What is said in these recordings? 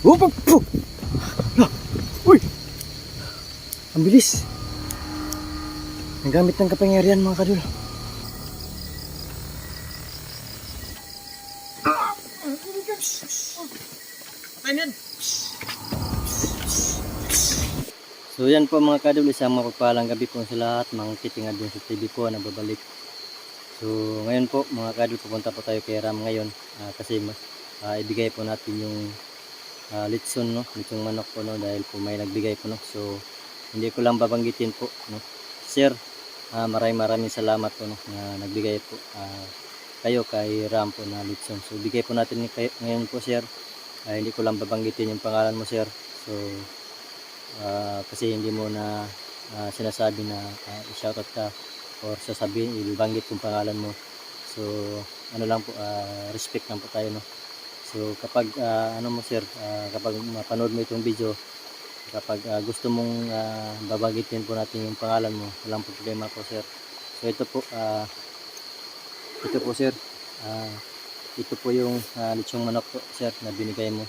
Opo! po! Ah, Uy! Ang bilis! Nagamit ng kapangyarihan mga kadul. So yan po mga kadul, isang mapagpalang gabi po sa lahat, mga kitingad din sa TV po na babalik. So ngayon po mga kadul, pupunta po tayo kay Ram ngayon ah, kasi ah, ibigay po natin yung uh, litson no, litsong manok po no dahil po may nagbigay po no. So hindi ko lang babanggitin po no. Sir, ah, maraming maraming salamat po no na nagbigay po ah, kayo kay Ram po na litson. So bigay po natin ni kayo, ngayon po sir. Ah, hindi ko lang babanggitin yung pangalan mo sir. So ah, kasi hindi mo na ah, sinasabi na uh, i-shoutout ka or sasabihin, ibanggit yung pangalan mo. So, ano lang po, ah, respect lang po tayo, no? So, kapag, ah, ano mo sir, ah, kapag mapanood mo itong video, kapag ah, gusto mong ah, babanggitin po natin yung pangalan mo, walang problema po sir. So, ito po, ah, ito po sir, ah, ito po yung uh, lechong manok po sir na binigay mo.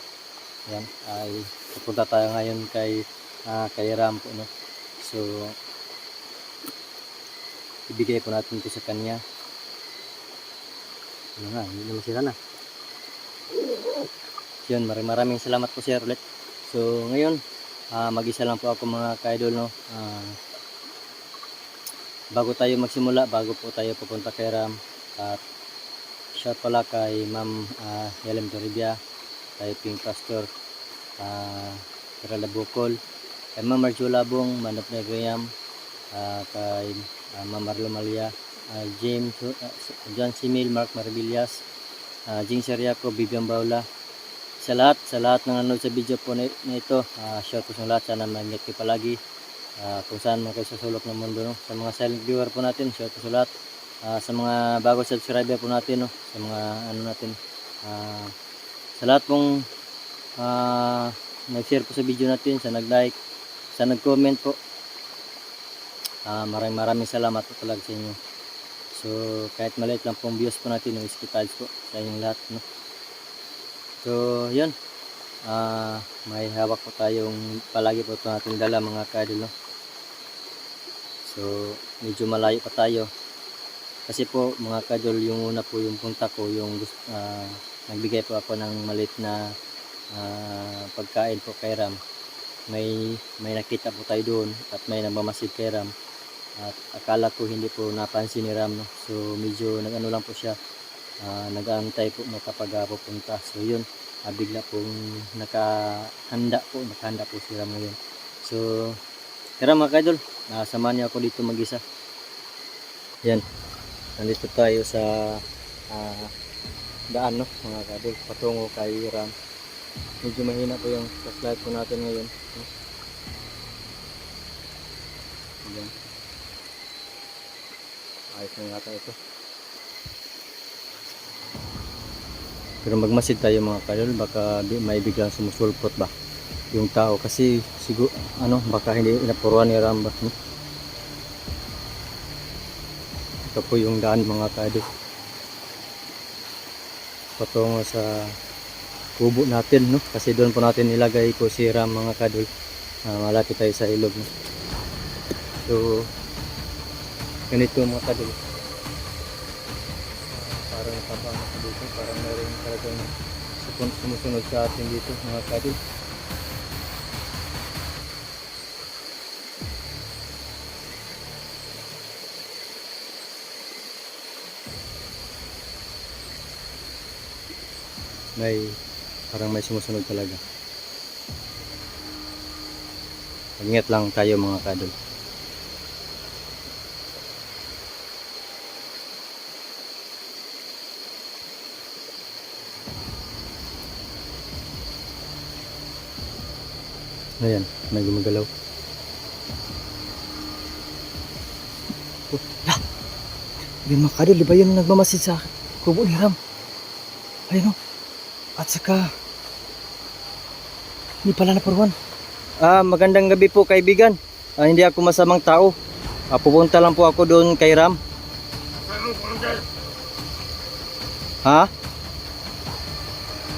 Yan, ay pupunta tayo ngayon kay ah, kay Ram po, no? So, ibigay po natin ito sa kanya. Ano na, hindi naman sila na. Yun, maraming maraming salamat po sir ulit. So, ngayon, ah, mag-isa lang po ako mga ka-idol, no? Ah, bago tayo magsimula, bago po tayo pupunta kay Ram, at shout pala kay Ma'am ah, Helen Toribia, kay Pink Pastor, ah, Kerala Bukol, kay Ma'am Marjula Bong, Negriam, ah, kay uh, Ma'am Marlo Malia, ah, James, uh, John Simil, Mark Marbillas, uh, Jing Sariaco, Bibian Baula, sa lahat, sa lahat ng nanonood sa video po na, ito, uh, shout po sa lahat, sana mag-ingat kayo palagi, ah, kung saan man kayo sa sulok ng mundo, no? sa mga silent viewer po natin, shout po sa lahat, Ah, sa mga bago subscriber po natin, no? sa mga ano natin, ah, sa lahat pong ah, nag-share po sa video natin, sa nag-like, sa nag-comment po, Ah, maraming maraming salamat po talaga sa inyo. So, kahit maliit lang pong views po natin, no, iskitals po sa inyong lahat, no. So, yun. Ah, may hawak po tayong palagi po ito natin dala mga kadol, no. So, medyo malayo pa tayo. Kasi po, mga kadol, yung una po yung punta ko, yung ah, nagbigay po ako ng maliit na ah, pagkain po kay Ram. May, may nakita po tayo doon at may nagmamasid kay Ram. At akala ko hindi po napansin ni Ram. No? So medyo nag-ano lang po siya. Ah, nag-aantay po kapag ah. So yun, ah, bigla pong nakahanda po. Nakahanda po si Ram ngayon. So, tara mga kaidol, uh, samahan niyo ako dito mag-isa. Yan, nandito tayo sa ah, daan no, mga kaidol, patungo kay Ram. Medyo mahina po yung flashlight po natin ngayon. No? Yan. Ayos na yata ito. Pero magmasid tayo mga kalol, baka may biglang sumusulpot ba yung tao. Kasi siguro ano baka hindi inapuruan ni Ramba no? ito po yung daan mga kadol patungo sa kubo natin no? Kasi doon po natin nilagay po si Ram mga kadol Ah, malapit tayo sa ilog no? so ganito mga kadol Ah, parang tabang ako dito parang supun- sumusunod sa atin dito mga kadol may parang may sumusunod talaga Ingat lang tayo mga kadol. Ayan, may gumagalaw. Oh, la! Yun mga kadol, di ba yun nagmamasid sa kubo ni Ram? Ayun o. At saka, hindi pala naparuan. Ah, magandang gabi po kaibigan. Ah, hindi ako masamang tao. Ah, pupunta lang po ako doon kay Ram. Ha?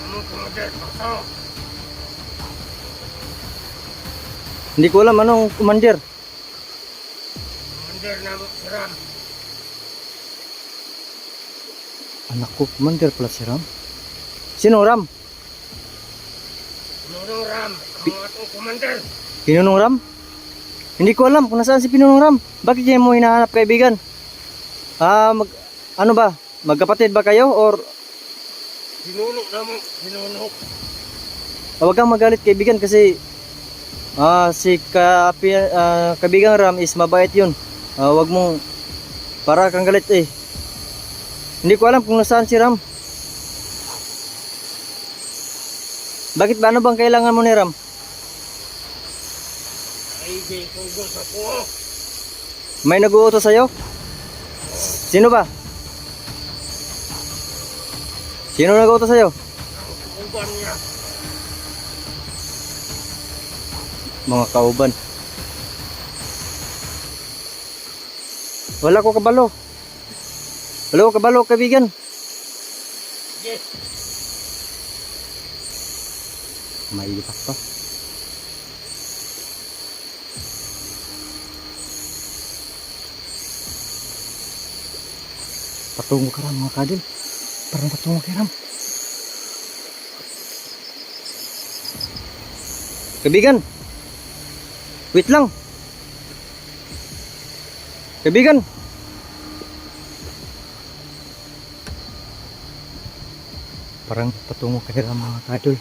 Anong kumandal? Hindi ko alam anong commander. Commander na Ram. Anak ko, commander pala si Ram. Sino Ram? Pinunong Ram. Ang atong commander. Pinunong Ram? Hindi ko alam kung nasaan si Pinunong Ram. Bakit niya mo hinahanap kaibigan? Ah, mag, ano ba? Magkapatid ba kayo or Pinunong na mo. Pinunong. Ah, Huwag kang magalit kaibigan kasi ah si kapi, ah, kaibigang Ram is mabait yun. Ah, wag mong para kang galit eh. Hindi ko alam kung nasaan si Ram. Bakit ba ano bang kailangan mo ni Ram? May nag-uutos sa'yo? Sino ba? Sino nag-uutos sa'yo? Ang Mga kauban. Wala ko kabalo. Wala ko kabalo, kaibigan. Yes. Mailipak pa. Patungo ka ram mga kadil. Parang patungo kay ram. Kaibigan. Wait lang. Kaibigan. Parang patungo kay mga kadil.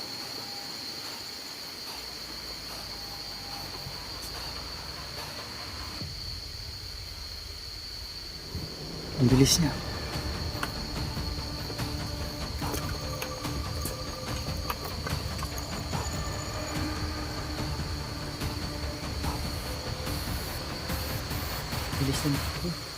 Ang bilis niya. Bilis na.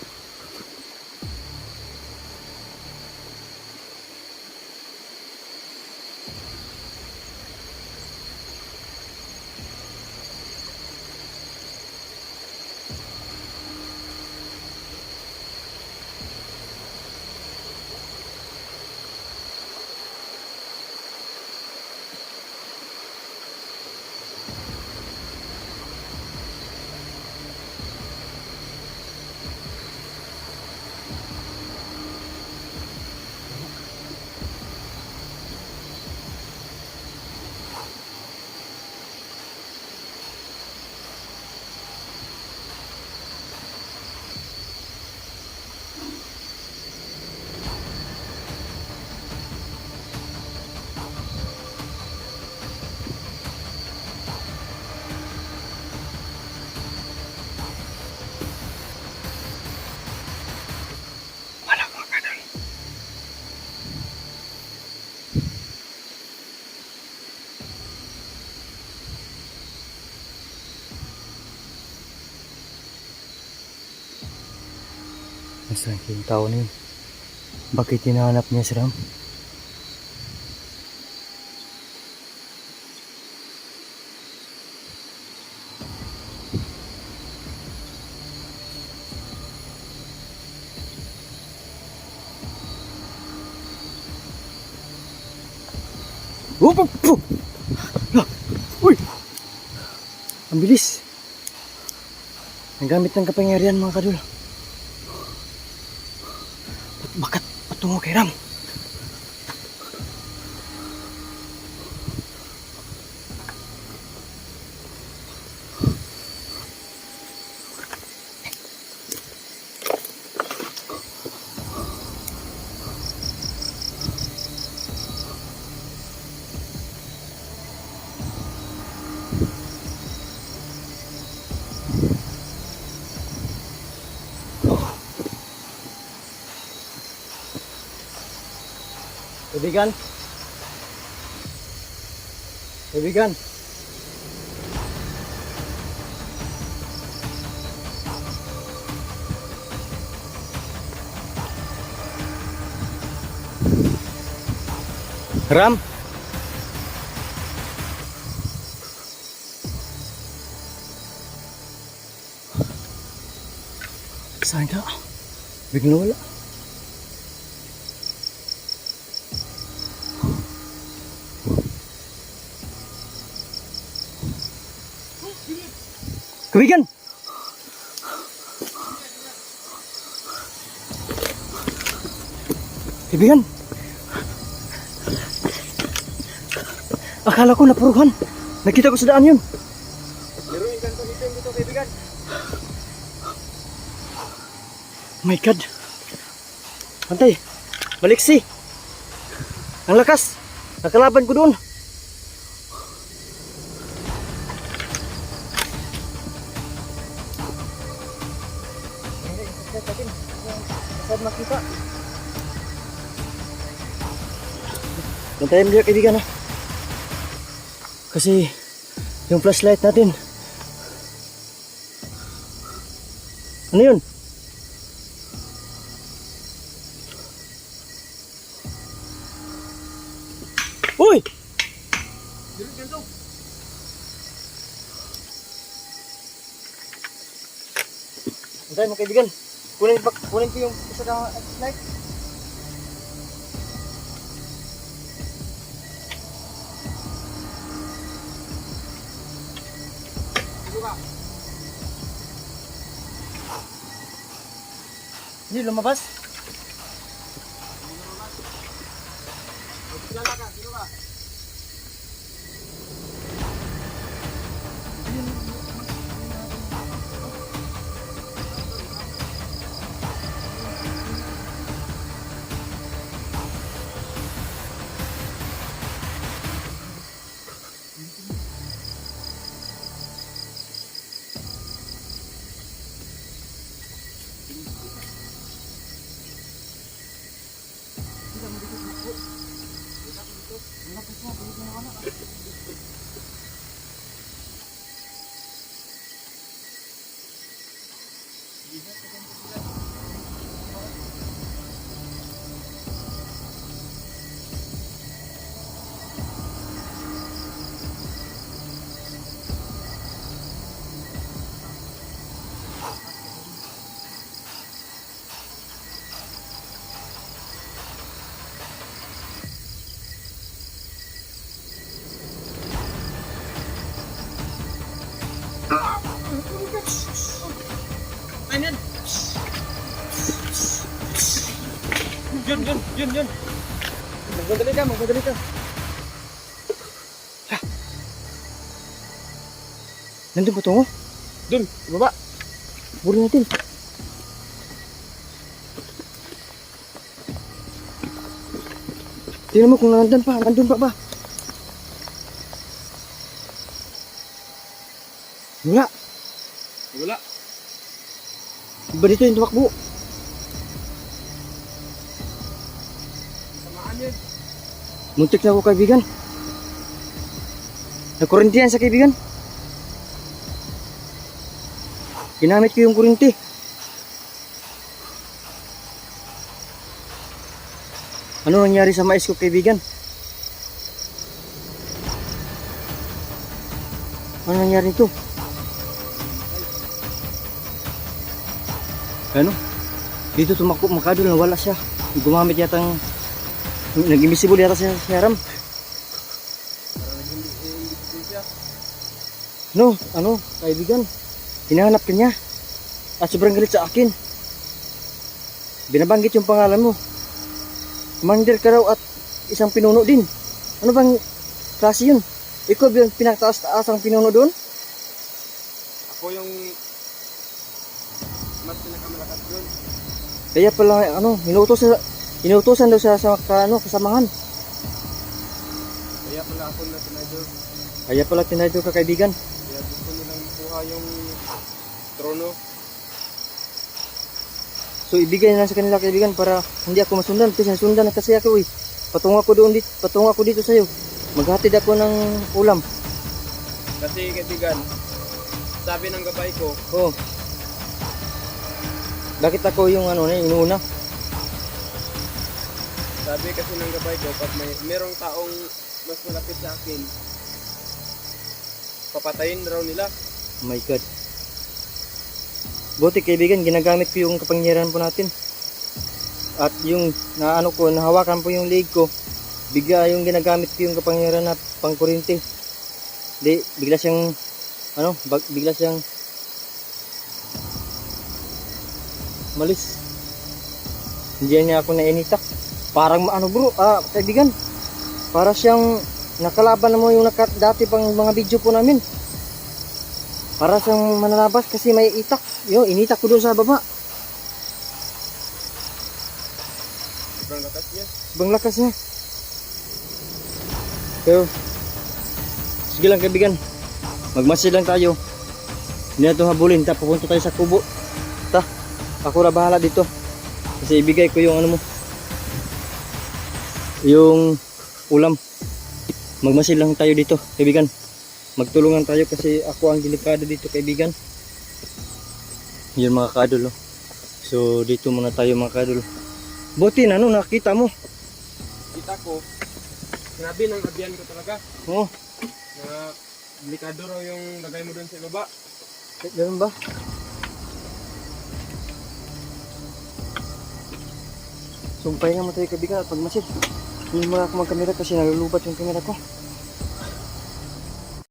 Nasaan yung tao na yun? Bakit hinahanap niya si Ram? Up, up, up. Uy! Ang bilis. Ang gamit ng kapangyarihan mga kadul. Bakat patungo Kaibigan? Kaibigan? Ram? Saan ka? Bigla wala. Kaibigan! Akala ko napuruhan. Nakita ko sa daan yun. Meron yung ganito dito dito kaibigan. My God. Pantay. Baliksi. Ang lakas. Nakalaban ko doon. Bantayan mo kaibigan ha. Kasi yung flashlight natin. Ano yun? Uy! Antay mo kaibigan. Kunin, kunin ko yung isa na light. Hindi lumabas. Ka, magmadali ka. Ha! Nandun ba ito? Dun. Baba. Buri natin. Tingnan mo kung nandun pa, nandun pa ba? Wala. Wala. Iba dito yung tumakbo. Muntik na ako kaibigan. Nagkurinti yan sa kaibigan. Ginamit ko yung kurinti. Ano nangyari sa mais ko kaibigan? Ano nangyari nito? Ano? Dito tumakbo makadol nawala siya. Gumamit yata ng nag-invisible yata siya si Haram. No, ano, kaibigan. Hinahanap ka niya. At sobrang galit sa akin. Binabanggit yung pangalan mo. Commander ka raw at isang pinuno din. Ano bang klase yun? Ikaw ba yung pinakataas-taas ang pinuno doon? Ako yung mas pinakamalakas doon. Kaya pala, ano, inuutosan, inuutosan daw siya sa ka, ano, kasamahan. Kaya pala ako na tinidor. Kaya pala tinaydo ka kaibigan. Kaya gusto nilang kuha yung trono. So ibigay na sa kanila kaibigan para hindi ako masundan. Kasi nasundan na kasi ako eh. Patungo ako doon dito, patungo ako dito sa'yo. Maghatid ako ng ulam. Kasi kaibigan, sabi ng gabay ko, Oh. Bakit ako yung ano na inuuna? Sabi kasi ng gabay ko, pag may, merong taong mas malapit sa akin, papatayin raw nila. Oh my God. Buti kaibigan, ginagamit ko yung kapangyarihan po natin. At yung naano ko, nahawakan po yung leg ko. Bigla yung ginagamit ko yung kapangyarihan na pangkurinti. Di, bigla siyang, ano, bag, bigla siyang malis. Hindi niya ako nainitak. Parang ano bro, ah, kaibigan. Para siyang nakalaban na mo yung naka, dati pang mga video po namin. Para siyang manalabas kasi may itak. Yo, initak ko doon sa baba. Sobrang lakas niya. Bang lakas niya. Pero, sige lang kaibigan. Magmasid lang tayo. Hindi na habulin. Ta, pupunta tayo sa kubo. Ta, ako na bahala dito. Kasi ibigay ko yung ano mo. Yung ulam. Magmasid lang tayo dito, kaibigan. Magtulungan tayo kasi ako ang delikado dito, kaibigan. Yun mga kadol. oh. So, dito muna tayo mga kadol. Buti na, no, nakita mo. Kita ko, grabe ng abiyan ko talaga. Oh, Na delikado raw yung lagay mo doon sa baba. eh, ganun ba? Sumpay nga mo tayo kaibigan at pagmasid. Hindi mo ako magkamera kasi nalulubat yung kamera ko.